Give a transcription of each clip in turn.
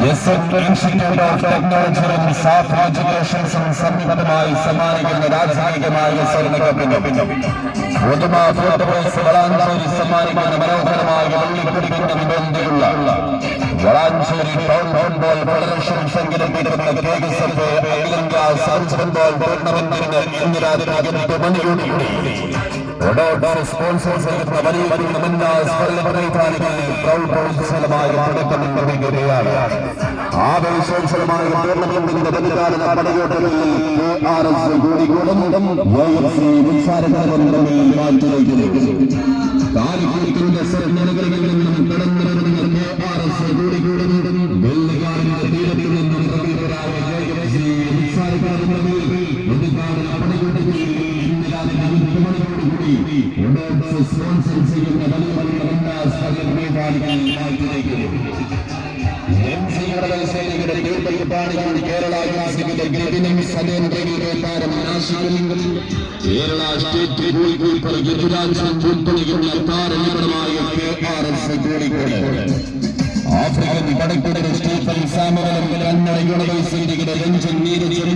Institute of ടെക്നോളജിയും സാഫ് എഡ്യൂക്കേഷൻസും സംയുക്തമായി സമ്മാനിക്കുന്ന രാജകീയമായ സ്വർണകപ്പിന് പുതുമ ഫോട്ടോസ് വളാഞ്ചേരി സമ്മാനിക്കുന്ന മനോഹരമായ വെള്ളിക്കുടിക്കുന്ന നിബന്ധയുള്ള വളാഞ്ചേരി ടൗൺ ഫുട്ബോൾ ഫെഡറേഷൻ സംഘടിപ്പിക്കുന്ന കേകസഭ അഖിലേന്ത്യാ സൗത്ത് ഫുട്ബോൾ ടൂർണമെന്റിന് ഇന്ന് രാത്രി മണിയോടുകൂടി ഒഡോഡോർ സ്പോൺസർ ചെയ്യുന്ന വലിയ വലിയ സ്വർണപരിധാനികൾ പ്രൗഢ ഉജ്ജ്വലമായ തുടക്കം നിർവഹിക്കുകയാണ് ആവേശോത്സവമായ ടൂർണമെന്റിന്റെ പ്രതികാല പടയോട്ടങ്ങളിൽ കെ ആർ എസ് മാറ്റിവയ്ക്കുന്നു. കാലിക്കുടിക്കിന്റെ സ്വർണകളിൽ നിന്നും കടന്നിറങ്ങുന്ന കെ ആർ എസ് വെള്ളിക്കാടിന്റെ തീരത്തു നിന്നും പ്രതീതരായ മണിയോടുകൂടി ഒഡോഡോർ സ്പോൺസർ ചെയ്യുന്ന വലിയ വലിയ Kerala state goalkeeper Yadurajan ഉൾപ്പെടെയുള്ള താരനികടമായ K R S Kozhikode. African പടക്കുടൽ Stephen സാമുവലും കന്നഡ യൂണിവേഴ്സിറ്റിയുടെ രഞ്ജൻ നീരജും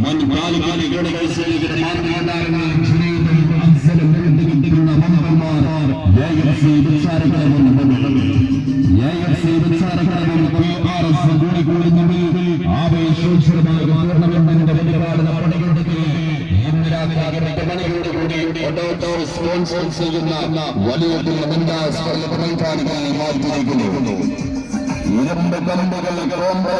മുൻ ബാലികാല യൂണിവേഴ്സിറ്റിയുടെ മാതൃകാരനായ സ്പോൺസർ ചെയ്യുന്ന വലിയ സ്വർണ മാറ്റിയിരിക്കുന്നു ഇരുമ്പ് കമ്പുകൾ കോമ്പോ